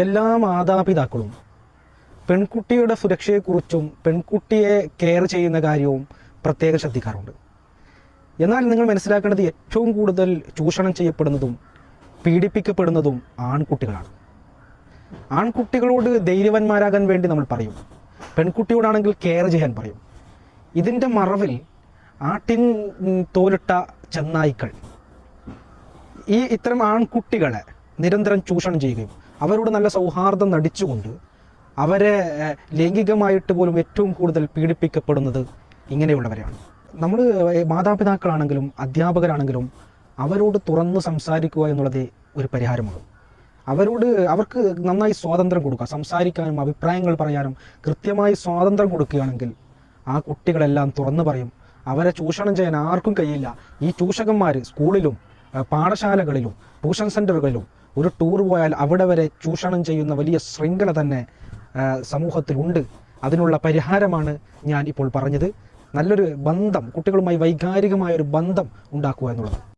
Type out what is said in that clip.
എല്ലാ മാതാപിതാക്കളും പെൺകുട്ടിയുടെ സുരക്ഷയെക്കുറിച്ചും പെൺകുട്ടിയെ കെയർ ചെയ്യുന്ന കാര്യവും പ്രത്യേകം ശ്രദ്ധിക്കാറുണ്ട്. എന്നാൽ നിങ്ങൾ മനസ്സിലാക്കേണ്ടത് ഏറ്റവും കൂടുതൽ ചൂഷണം ചെയ്യപ്പെടുന്നതും പീഡിപ്പിക്കപ്പെടുന്നതും ആൺകുട്ടികളാണ്. ആൺകുട്ടികളോട് ധൈര്യവന്മാരാകാൻ വേണ്ടി നമ്മൾ പറയും. പെൺകുട്ടിയോടാണെങ്കിൽ കെയർ ചെയ്യാൻ പറയും. ഇതിന്റെ മറവിൽ ആട്ടിൻ തോലിട്ട ചെന്നായ്ക്കൾ ഈ ഇത്തരം ആൺകുട്ടികളെ നിരന്തരം ചൂഷണം ചെയ്യുകയും അവരോട് നല്ല സൗഹാർദ്ദം നടിച്ചുകൊണ്ട് അവരെ ലൈംഗികമായിട്ട് പോലും ഏറ്റവും കൂടുതൽ പീഡിപ്പിക്കപ്പെടുന്നത് ഇങ്ങനെയുള്ളവരാണ് നമ്മൾ മാതാപിതാക്കളാണെങ്കിലും അധ്യാപകരാണെങ്കിലും അവരോട് തുറന്ന് സംസാരിക്കുക എന്നുള്ളത് ഒരു പരിഹാരമാണ്. അവരോട് അവർക്ക് നന്നായി സ്വാതന്ത്ര്യം കൊടുക്കുക സംസാരിക്കാനും അഭിപ്രായങ്ങൾ പറയാനും കൃത്യമായി സ്വാതന്ത്ര്യം കൊടുക്കുകയാണെങ്കിൽ ആ കുട്ടികളെല്ലാം തുറന്നു പറയും. അവരെ ചൂഷണം ചെയ്യാൻ ആർക്കും കഴിയില്ല. ഈ ചൂഷകന്മാർ സ്കൂളിലും പാഠശാലകളിലും ട്യൂഷൻ സെന്ററുകളിലും ഒരു ടൂർ പോയാൽ അവിടെ വരെ ചൂഷണം ചെയ്യുന്ന വലിയ ശൃംഖല തന്നെ സമൂഹത്തിലുണ്ട്. അതിനുള്ള പരിഹാരമാണ് ഞാൻ ഇപ്പോൾ പറഞ്ഞത്. നല്ലൊരു ബന്ധം കുട്ടികളുമായി വൈകാരികമായ ഒരു ബന്ധം ഉണ്ടാക്കുക എന്നുള്ളത്.